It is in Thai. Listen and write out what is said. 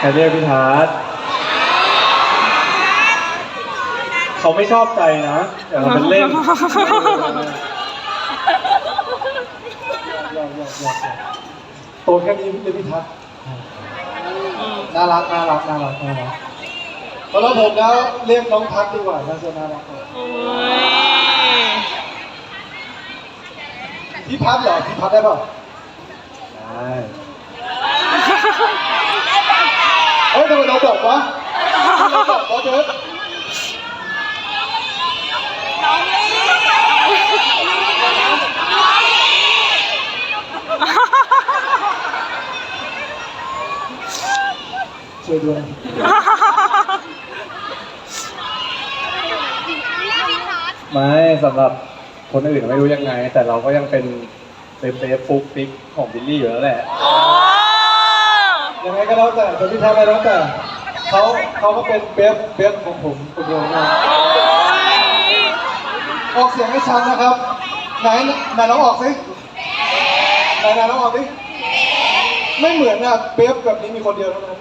ใครเรียกพี่ทัศน์เขาไม่ชอบใจนะแต่เราเป็นเล่นโตแค่นี้เรียกพี่ทัศน์น่ารักน่ารักน่ารักน่ารักเพราะแล้วผมแล้วเรียกน้องทัศน์ดีกว่าน่าจะน่ารักกว่าพี่พัดเหรอพี่พัดได้ป่ะได้เฮ้ยทำไมเรา บอกวะทำไมเราบอกวะเจ๊ช่วยด้วยไม่สำหรับคนอื่นไม่รู้ยังไง แต่เราก็ยังเป็นเซฟเซฟฟุกฟิกของบิลลี่อยู่แล้วแหละโอ้ยังไงก็แล้วแต่แต่พี่ทำอะไรแล้วแต่ เขาเขาก็เป็นเบฟเบฟของผมคนเดียวนะออกเสียงให้ชัดนะครับ ไหนไหนลองออกสิไหนไหนลองออกสิไม่เหมือนนะเบฟแบบนี้มีคนเดียวเท่านั้น